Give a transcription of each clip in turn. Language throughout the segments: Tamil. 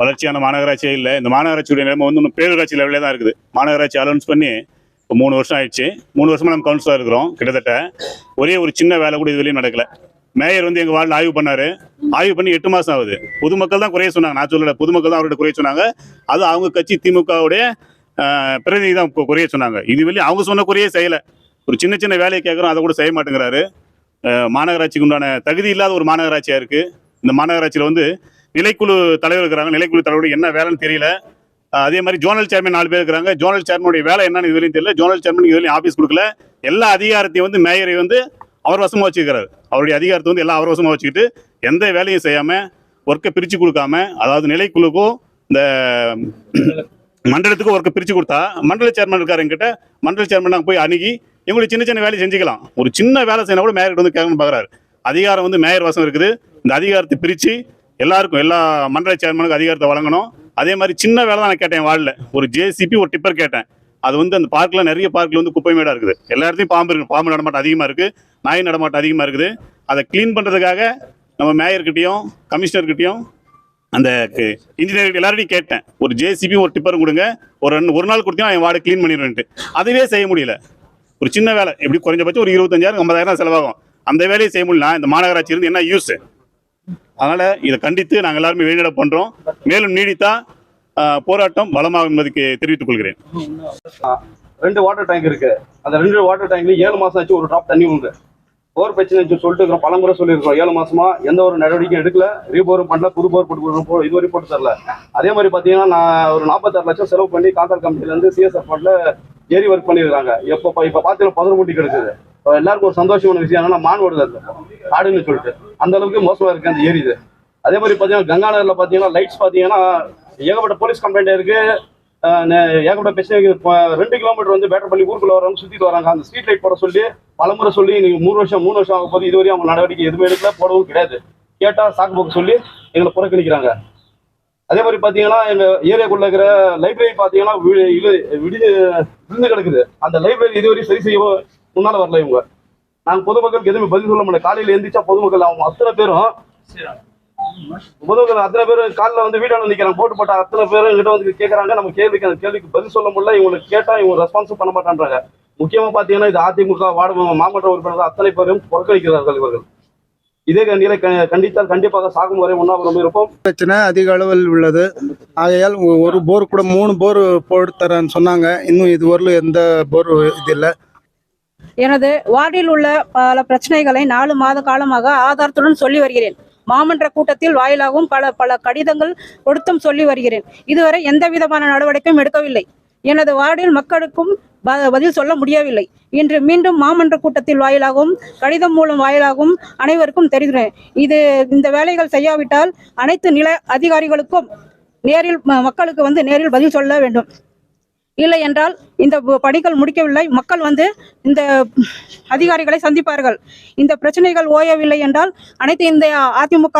வளர்ச்சியான மாநகராட்சியே இல்லை. இந்த மாநகராட்சியுடைய நிலைமை வந்து இன்னும் பேரூராட்சி லெவலில் தான் இருக்குது. மாநகராட்சி அலௌன்ஸ் பண்ணி இப்போ மூணு வருஷம் ஆயிடுச்சு. மூணு வருஷமாக நம்ம கவுன்சிலாக இருக்கிறோம் கிட்டத்தட்ட. ஒரே ஒரு சின்ன வேலை கூட இது வரையும் நடக்கல. மேயர் வந்து எங்கள் வார்டில் ஆய்வு பண்ணாரு. ஆய்வு பண்ணி எட்டு மாதம் ஆகுது. பொதுமக்கள் தான் குறைய சொன்னாங்க. நான் சொல்லல பொதுமக்கள் தான் அவர்கிட்ட குறைய சொன்னாங்க. அது அவங்க கட்சி திமுகவுடைய பிரதிநிதி தான் குறைய சொன்னாங்க. இது வெளியே அவங்க சொன்ன குறையே செய்யலை. ஒரு சின்ன சின்ன வேலையை கேட்குறோம் அதை கூட செய்ய மாட்டேங்கிறாரு. மாநகராட்சிக்கு உண்டான தகுதி இல்லாத ஒரு மாநகராட்சியாக இருக்குது இந்த மாநகராட்சியில் வந்து நிலைக்குழு தலைவர் இருக்கிறாங்க. நிலைக்குழு தலைவருடைய என்ன வேலைன்னு தெரியல. அதே மாதிரி ஜோனல் சேர்மன் நாலு பேர் இருக்கிறாங்க. ஜோனல் சேர்மனுடைய வேலை என்னன்னு இதுவரையும் தெரியல. ஜோனல் சேர்மன் இதுவரையும் ஆஃபீஸ் கொடுக்கல. எல்லா அதிகாரத்தையும் வந்து மேயரை வந்து அவர் வசமாக வச்சுக்கிறாரு. அவருடைய அதிகாரத்தை வந்து எல்லாம் அவர் வசமாக வச்சுக்கிட்டு எந்த வேலையும் செய்யாமல் ஒர்க்கை பிரித்து கொடுக்காம அதாவது நிலைக்குழுக்கும் இந்த மண்டலத்துக்கும் ஒர்க்கை பிரித்து கொடுத்தா மண்டல சேர்மன் இருக்காரு என்கிட்ட. மண்டல சேர்மன் நாங்கள் போய் அணுகி எங்களுக்கு சின்ன சின்ன வேலையை செஞ்சுக்கலாம். ஒரு சின்ன வேலை செய்யணும் கூட மேயர்கிட்ட வந்து கேட்கணும்னு பார்க்குறாரு அதிகாரம் வந்து மேயர் வசம் இருக்குது. இந்த அதிகாரத்தை பிரித்து எல்லாருக்கும் எல்லா மண்டல சேர்மனுக்கும் அதிகாரத்தை வழங்கணும். அதே மாதிரி சின்ன வேலை தான் நான் கேட்டேன் வார்டில். ஒரு ஜேசிபி ஒரு டிப்பர் கேட்டேன். அது வந்து அந்த பார்க்கில் நிறைய பார்க்கில் வந்து குப்பை மேடாக இருக்குது. எல்லா இடத்தையும் பாம்பு இருக்கு. பாம்பு நடமாட்டம் அதிகமாக இருக்குது நாய் நடமாட்டம் அதிகமாக இருக்குது. அதை க்ளீன் பண்ணுறதுக்காக நம்ம மேயர்கிட்டையும் கமிஷனர்கிட்டையும் அந்த இன்ஜினியர் எல்லாரையும் கேட்டேன். ஒரு ஜேசிபி ஒரு டிப்பரும் கொடுங்க. ஒரு ரெண்டு ஒரு நாள் கொடுத்தீங்கன்னா என் வார்டு க்ளீன் பண்ணிடுவேன்ட்டு. அதுவே செய்ய முடியல. ஒரு சின்ன வேலை. எப்படி குறைஞ்சபட்சம் ஒரு இருபத்தஞ்சாயிரம் ஐம்பதாயிரம் செலவாகும். அந்த வேலையை செய்ய முடியல. இந்த மாநகராட்சி இருந்து என்ன யூஸ் அதனால இதை கண்டித்து நாங்கள் எல்லாருமே வெளியிட பண்றோம். மேலும் நீடித்தா ஆஹ், போராட்டம் பலமாகும் என்பதுக்கு தெரிவித்துக் கொள்கிறேன். ரெண்டு வாட்டர் டேங்க் இருக்கு. அந்த ரெண்டு வாட்டர் டேங்க்ல ஏழு மாசம் ஆச்சு ஒரு ட்ராப் தண்ணி உண்டு போர் பிரச்சனை சொல்லிட்டு இருக்கிறோம். பலமுறை சொல்லியிருக்கோம் ஏழு மாசமா எந்த ஒரு நடவடிக்கையும் எடுக்கல. ரீபோரும் பண்ணல. புது போர் போட்டு கொடுக்கணும், போ- இதுவரை போட்டு தரல. அதே மாதிரி பாத்தீங்கன்னா நான் ஒரு நாற்பத்தாறு லட்சம் செலவு பண்ணி காந்தார் கம்பெனில இருந்து சிஎஸ்எஃப் ஃபண்ட்ல ஏரி ஒர்க் பண்ணியிருக்காங்க எப்போ இப்ப பாத்தீங்கன்னா பதினொரு மூட்டி கிடைச்சது எல்லாருக்கும் ஒரு சந்தோஷமான விஷயம் என்னன்னா மான் ஓடுது அது ஆடுன்னு சொல்லிட்டு. அந்த அளவுக்கு மோசமா இருக்கு அந்த ஏரி இது. அதே மாதிரி பாத்தீங்கன்னா கங்காநகர்ல பாத்தீங்கன்னா லைட்ஸ் பாத்தீங்கன்னா ஏகப்பட்ட போலீஸ் கம்ப்ளைண்ட் இருக்கு. ஆஹ் ஏகப்பட்ட பிரச்சனை ரெண்டு கிலோமீட்டர் வந்து பேட்டர் பண்ணி ஊருக்குள்ள வரவங்க சுத்திட்டு வராங்க. அந்த ஸ்ட்ரீட் லைட் போட சொல்லி பலமுறை சொல்லி நீங்க மூணு வருஷம் மூணு வருஷம் ஆக போது இதுவரையும் அவங்க நடவடிக்கை எதுவுமே எடுக்கல போடவும் கிடையாது. கேட்டா சாக்கு போக்கு சொல்லி எங்களை புறக்கணிக்கிறாங்க. அதே மாதிரி பாத்தீங்கன்னா எங்க ஏரியாக்குள்ள இருக்கிற லைப்ரரி பாத்தீங்கன்னா வி- விழுந்து கிடக்குது. அந்த லைப்ரரி இதுவரையும் சரி செய்யவோ முன்னால வரல இவங்க. நாங்க பொதுமக்களுக்கு எதுவுமே பதில் சொல்ல முடியல. காலையில எந்திரிச்சா பொதுமக்கள் அவங்க அத்தனை பேரும் பொதுமக்கள் அத்தனை பேரும் காலில் வந்து வீடான நிக்கிறாங்க. போட்டு போட்ட அத்தனை பேரும் எங்கிட்ட வந்து கேட்கறாங்க நம்ம கேள்விக்கு அந்த கேள்விக்கு பதில் சொல்ல முடியல. இவங்களுக்கு கேட்டா இவங்க ரெஸ்பான்ஸும் பண்ண மாட்டான்றாங்க. முக்கியமா பாத்தீங்கன்னா இது அதிமுக வார்டு மாமன்ற உறுப்பினர்கள் அத்தனை பேரும் புறக்கணிக்கிறார்கள் இவர்கள். இதே நிலை க- கண்டித்தால் கண்டிப்பாக சாகும் வரை உண்ணாவிரதம் இருப்போம். பிரச்சனை அதிக அளவில் உள்ளது. ஆகையால் ஒரு போர் கூட மூணு போர் போட்டு தரேன்னு சொன்னாங்க. இன்னும் இதுவரையிலும் எந்த போர் இது இல்லை. எனது வார்டில் உள்ள பல பிரச்சனைகளை நாலு மாத காலமாக ஆதாரத்துடன் சொல்லி வருகிறேன். மாமன்ற கூட்டத்தில் வாயிலாகவும் பல பல கடிதங்கள் கொடுத்தும் சொல்லி வருகிறேன். இதுவரை எந்த விதமான நடவடிக்கையும் எடுக்கவில்லை. எனது வார்டில் மக்களுக்கும் ப- பதில் சொல்ல முடியவில்லை. இன்று மீண்டும் மாமன்ற கூட்டத்தில் வாயிலாகவும் கடிதம் மூலம் வாயிலாகவும் அனைவருக்கும் தெரிகிறேன். இது இந்த வேலைகள் செய்யாவிட்டால் அனைத்து நில அதிகாரிகளுக்கும் நேரில் மக்களுக்கு வந்து நேரில் பதில் சொல்ல வேண்டும். இல்லை என்றால் இந்த பணிகள் முடிக்கவில்லை. மக்கள் வந்து இந்த அதிகாரிகளை சந்திப்பார்கள். இந்த பிரச்சனைகள் ஓயவில்லை என்றால் அனைத்து இந்த அதிமுக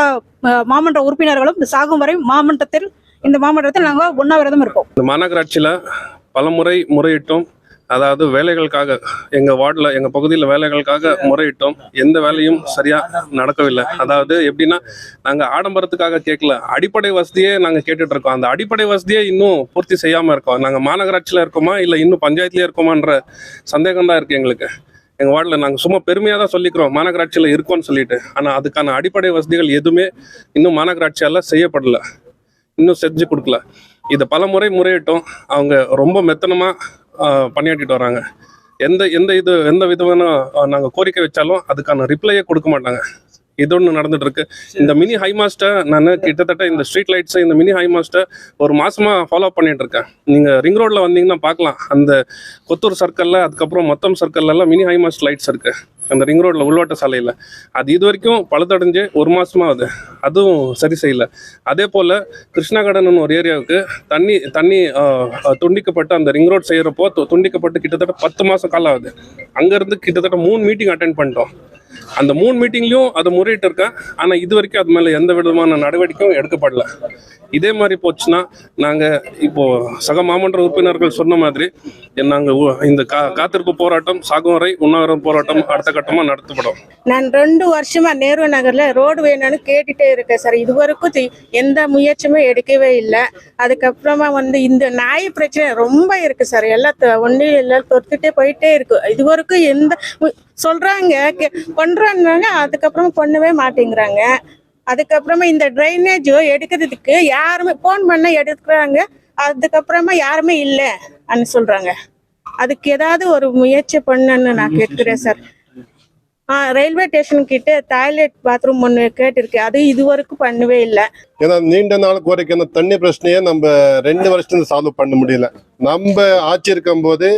மாமன்ற உறுப்பினர்களும் சாகும் வரை மாமன்றத்தில் இந்த மாமன்றத்தில் நாங்கள் உண்ணாவிரதம் இருப்போம். இந்த மாநகராட்சியில் பலமுறை முறையிட்டோம் அதாவது வேலைகளுக்காக எங்கள் வார்டில் எங்கள் பகுதியில் வேலைகளுக்காக முறையிட்டோம். எந்த வேலையும் சரியாக நடக்கவில்லை. அதாவது எப்படின்னா நாங்கள் ஆடம்பரத்துக்காக கேட்கல. அடிப்படை வசதியே நாங்கள் கேட்டுட்ருக்கோம். அந்த அடிப்படை வசதியே இன்னும் பூர்த்தி செய்யாமல் இருக்கோம். நாங்கள் மாநகராட்சியில் இருக்கோமா இல்லை இன்னும் பஞ்சாயத்துலேயே இருக்கோமான்ற சந்தேகம் தான் இருக்குது எங்களுக்கு. எங்கள் வார்டில் நாங்கள் சும்மா பெருமையாக தான் சொல்லிக்கிறோம். மாநகராட்சியில் இருக்கோம்னு சொல்லிட்டு. ஆனால் அதுக்கான அடிப்படை வசதிகள் எதுவுமே இன்னும் மாநகராட்சியால் செய்யப்படலை. இன்னும் செஞ்சு கொடுக்கல. இதை பல முறை முறையிட்டோம். அவங்க ரொம்ப மெத்தனமாக பணியாற்றிட்டு வராங்க. எந்த எந்த இது எந்த விதமான நாங்கள் கோரிக்கை வச்சாலும் அதுக்கான ரிப்ளையே கொடுக்க மாட்டாங்க. இது ஒன்று நடந்துட்டு இருக்கு இந்த மினி ஹை மாஸ்டர் நான் கிட்டத்தட்ட இந்த ஸ்ட்ரீட் லைட்ஸை இந்த மினி ஹை மாஸ்டர் ஒரு மாசமா ஃபாலோ பண்ணிட்டு இருக்கேன் நீங்க ரிங் ரோட்ல வந்தீங்கன்னா பார்க்கலாம். அந்த கொத்தூர் சர்க்கிள்ல அதுக்கப்புறம் மொத்தம் சர்க்கிள்ல எல்லாம் மினி ஹை மாஸ்ட் லைட்ஸ் இருக்கு. அந்த ரிங் ரோடில் உள்வாட்ட சாலையில். அது இது வரைக்கும் பழுதடைஞ்சு ஒரு மாதமாக ஆகுது அதுவும் சரி செய்யல. அதே போல் கிருஷ்ணாகடன்னு ஒரு ஏரியாவுக்கு தண்ணி தண்ணி துண்டிக்கப்பட்டு அந்த ரிங் ரோட் செய்கிறப்போ துண்டிக்கப்பட்டு கிட்டத்தட்ட பத்து மாதம் காலம் ஆகுது. அங்கிருந்து கிட்டத்தட்ட மூணு மீட்டிங் அட்டென்ட் பண்ணிட்டோம். அந்த மூணு மீட்டிங்லையும் அதை முறையிட்டு இருக்கேன். ஆனால் இது வரைக்கும் அது மேலே எந்த விதமான நடவடிக்கையும் எடுக்கப்படல. இதே மாதிரி போச்சுன்னா நாங்கள் இப்போ சக மாமன்ற உறுப்பினர்கள் சொன்ன மாதிரி நாங்கள் இந்த கா காத்திருப்பு போராட்டம் சாகும் வரை உண்ணாவிரத போராட்டம் அடுத்த கட்டமாக நடத்தப்படும். நான் ரெண்டு வருஷமா நேரு நகர்ல ரோடு வேணும்னு கேட்டுட்டே இருக்கேன் சார். இதுவரைக்கும் வரைக்கும் எந்த முயற்சியுமே எடுக்கவே இல்லை. அதுக்கப்புறமா வந்து இந்த நாய் பிரச்சனை ரொம்ப இருக்கு சார். எல்லாம் த- ஒண்ணு எல்லாம் தொடுத்துட்டே போயிட்டே இருக்கு. இதுவரைக்கும் எந்த சொல்கிறாங்க சொல்றாங்க கே- பண்றாங்க அதுக்கப்புறமா பண்ணவே மாட்டேங்கிறாங்க. அதுக்கப்புறமா இந்த ட்ரைனேஜ் எடுக்கிறதுக்கு யாருமே ஃபோன் பண்ண எடுக்கிறாங்க அதுக்கப்புறமா யாருமே இல்லை அப்படின்னு சொல்றாங்க. அதுக்கு ஏதாவது ஒரு முயற்சி பண்ணுன்னு நான் கேட்கிறேன் சார். ஆ ரயில்வே ஸ்டேஷன் கிட்ட டாய்லெட் பாத்ரூம் ஒன்று கேட்டிருக்கேன் அது இது வரைக்கும் பண்ணவே இல்லை. ஏன்னா நீண்ட நாள் கோரிக்கை அந்த தண்ணி பிரச்சனையை நம்ம ரெண்டு வருஷத்துல சால்வ் பண்ண முடியல. நம்ம ஆட்சி இருக்கும்போது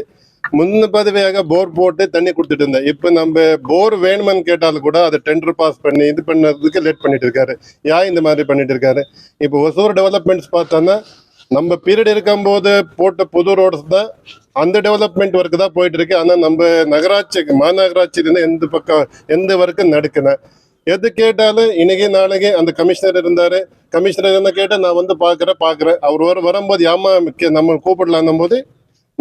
முன்ன பதவியாக போர் போட்டு தண்ணி கொடுத்துட்டு இருந்தேன். இப்போ நம்ம போர் வேணுமான்னு கேட்டாலும் கூட அதை டெண்டர் பாஸ் பண்ணி இது பண்ணதுக்கு லேட் பண்ணிட்டு இருக்காரு. ஏன் இந்த மாதிரி பண்ணிட்டு இருக்காரு? இப்போ ஒசூர் டெவலப்மெண்ட்ஸ் பார்த்தோன்னா நம்ம பீரியட் இருக்கும்போது போட்ட புது ரோட்ஸ் தான் அந்த டெவலப்மெண்ட் ஒர்க் தான் போயிட்டு இருக்கு. ஆனால் நம்ம நகராட்சிக்கு மாநகராட்சியிலேருந்து எந்த பக்கம் எந்த ஒர்க்கும் நடக்கல. எது கேட்டாலும் இன்னைக்கு நாளைக்கு அந்த கமிஷனர் இருந்தார். கமிஷனர் என்ன கேட்டால் நான் வந்து பார்க்குறேன் பார்க்குறேன். அவர் வர வரும்போது ஏமா நம்ம கூப்பிடலாம் போது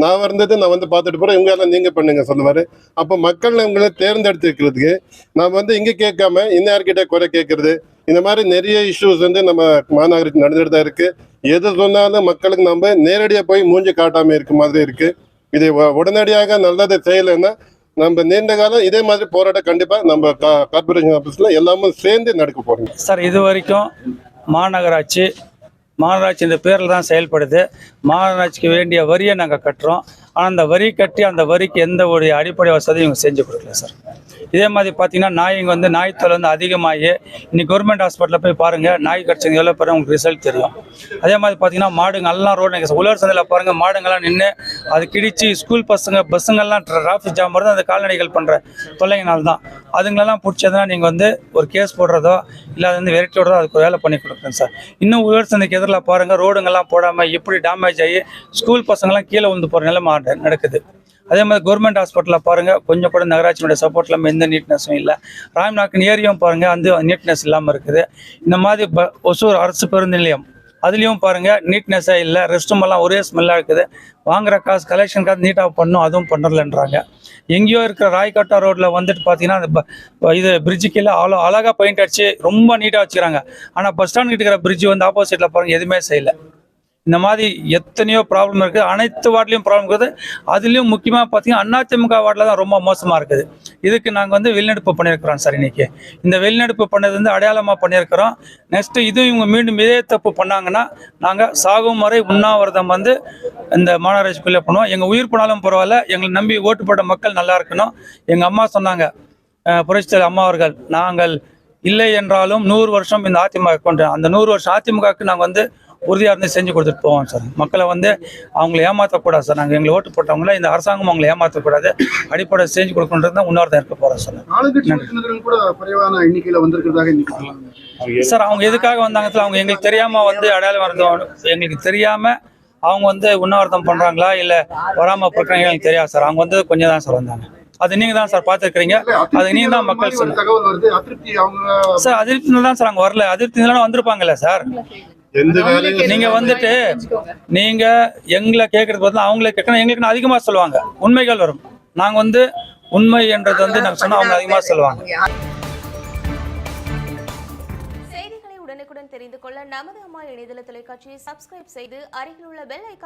நான் வந்தது நான் வந்து பார்த்துட்டு போகிறேன் இவங்க எல்லாம் நீங்கள் பண்ணுங்க சொல்லுவார். அப்போ மக்கள் உங்களை தேர்ந்தெடுத்துக்கிறதுக்கு நான் வந்து இங்கே கேட்காம இன்னார்கிட்ட குறை கேட்கறது? இந்த மாதிரி நிறைய இஷ்யூஸ் வந்து நம்ம மாநகராட்சி நடந்துட்டு தான் இருக்கு. எது சொன்னாலும் மக்களுக்கு நம்ம நேரடியாக போய் மூஞ்சி காட்டாமல் இருக்க மாதிரி இருக்கு. இதை உடனடியாக நல்லதை செய்யலைன்னா நம்ம நீண்ட காலம் இதே மாதிரி போராட்டம் கண்டிப்பாக நம்ம கார்பரேஷன் ஆஃபீஸில் எல்லாமே சேர்ந்து நடக்க போகிறோம் சார் இது வரைக்கும் மாநகராட்சி மாநகராட்சி இந்த பேரில் தான் செயல்படுது. மாநகராட்சிக்கு வேண்டிய வரியை நாங்கள் கட்டுறோம். ஆனால் அந்த வரி கட்டி அந்த வரிக்கு எந்த ஒரு அடிப்படை வசதியும் இவங்க செஞ்சு கொடுக்கல சார். இதே மாதிரி பார்த்தீங்கன்னா நாய் இங்கே வந்து நாய் தொலை வந்து அதிகமாகி இன்னைக்கு கவர்மெண்ட் ஹாஸ்பிட்டலில் போய் பாருங்கள் நாய் கடிச்சது எவ்வளோ பேர் உங்களுக்கு ரிசல்ட் தெரியும். அதே மாதிரி பார்த்தீங்கன்னா மாடுங்கள்லாம் எல்லாம் ரோடு உலர் சந்தையில் பாருங்கள் மாடுங்கெல்லாம் நின்று அது கிடிச்சு ஸ்கூல் பசங்க பஸ்ஸுங்கள்லாம் டிராஃபிக் ஜாம் வருது அந்த கால்நடைகள் பண்ணுற தொல்லைங்கனால தான். அதுங்களெல்லாம் பிடிச்சதுன்னா நீங்கள் வந்து ஒரு கேஸ் போடுறதோ இல்லை அது வந்து விரட்டி விடுறதோ அதுக்கு வேலை பண்ணி கொடுக்குறேன் சார். இன்னும் உழவர் சந்தைக்கு எதிரில் பாருங்கள் ரோடுங்கள்லாம் போடாமல் எப்படி டேமேஜ் ஆகி ஸ்கூல் பசங்கள்லாம் கீழே வந்து போகிற நிலைமை நடக்குது. அதே மாதிரி கவர்மெண்ட் ஹாஸ்பிட்டலில் பாருங்கள் கொஞ்சம் கூட நகராட்சியினுடைய சப்போர்ட் இல்லாமல் எந்த நீட்னஸும் இல்லை. ராம்நாக்கன் ஏரியும் பாருங்கள் அந்த நீட்னஸ் இல்லாமல் இருக்குது. இந்த மாதிரி ப ஒசூர் அரசு பேருந்து நிலையம் அதுலேயும் பாருங்கள் நீட்னஸ்ஸாக இல்லை ரெஸ்ட் ரூம் எல்லாம் ஒரே ஸ்மெல்லாக இருக்குது. வாங்குற காசு கலெக்ஷன் காசு நீட்டாக பண்ணும் அதுவும் பண்ணுறலன்றாங்க எங்கேயோ இருக்கிற ராய்கோட்டா ரோட்டில் வந்துட்டு பார்த்தீங்கன்னா அந்த இது பிரிட்ஜு கீழே அவ்வளோ அழகாக பெயிண்ட் அடிச்சு ரொம்ப நீட்டாக வச்சுக்கிறாங்க. ஆனால் பஸ் ஸ்டாண்ட் கிட்ட இருக்கிற பிரிட்ஜ் வந்து ஆப்போசிட்டில் பாருங்கள் எதுவுமே செய்யலை. இந்த மாதிரி எத்தனையோ ப்ராப்ளம் இருக்குது அனைத்து வார்ட்லேயும் ப்ராப்ளம் இருக்குது. அதுலேயும் முக்கியமாக பார்த்தீங்கன்னா அதிமுக வார்டில் தான் ரொம்ப மோசமாக இருக்குது. இதுக்கு நாங்கள் வந்து வெளிநடப்பு பண்ணியிருக்கிறோம் சார் இன்னைக்கு. இந்த வெளிநடப்பு பண்ணது வந்து அடையாளமாக பண்ணியிருக்கிறோம். நெக்ஸ்ட்டு இதுவும் இவங்க மீண்டும் இதே தப்பு பண்ணாங்கன்னா நாங்கள் சாகும் வரை உண்ணாவிரதம் வந்து இந்த மாநகராட்சிக்குள்ளே பண்ணுவோம். எங்கள் உயிர் போனாலும் பரவாயில்ல. எங்களை நம்பி ஓட்டு போட்ட மக்கள் நல்லா இருக்கணும். எங்கள் அம்மா சொன்னாங்க புரட்சித்தலைவர் அம்மா அவர்கள் நாங்கள் இல்லை என்றாலும் நூறு வருஷம் இந்த அதிமுக கொண்டு அந்த நூறு வருஷம் அதிமுகவுக்கு நாங்கள் வந்து உறுதியாக இருந்து செஞ்சு கொடுத்துட்டு போவோம் சார். மக்களை வந்து அவங்கள ஏமாற்றக்கூடாது சார். நாங்கள் எங்களை ஓட்டு போட்டவங்கள இந்த அரசாங்கம் அவங்களை ஏமாற்றக்கூடாது அடிப்படை செஞ்சு கொடுக்கணுன்றது தான் உன்னொருத்தன் இருக்க போகிறோம் சார். கூட குறைவான எண்ணிக்கையில வந்திருக்கிறதாக சார் அவங்க எதுக்காக வந்தாங்க சார் அவங்க எங்களுக்கு தெரியாம வந்து அடையாளம் வரது எங்களுக்கு தெரியாம அவங்க வந்து உண்ணாவிரதம் பண்றாங்களா? இல்ல வராம போறாங்க எனக்கு தெரியாது சார். அவங்க வந்து கொஞ்சம் தான் சார் வந்தாங்க. அது நீங்க தான் சார் பார்த்துருக்கீங்க அது நீங்க தான் மக்கள் சொன்ன சார் அதிருப்தி தான் சார் அவங்க வரல. அதிருப்தி வந்திருப்பாங்கல்ல சார்? நீங்க வந்துட்டு நீங்க எங்களை கேட்கறது பதிலா அவங்களே கேட்கணும். எங்களுக்கு அதிகமா சொல்லுவாங்க. உண்மைகள் வரும். நாங்க வந்து உண்மை என்றது வந்து நாங்க சொன்னா அவங்க அதிகமா சொல்லுவாங்க. செய்திகளை உடனுக்குடன் தெரிந்து கொள்ள நமது அம்மா இணையதள தொலைக்காட்சியை சப்ஸ்கிரைப் செய்து அருகில் உள்ள பெல் ஐக்கான்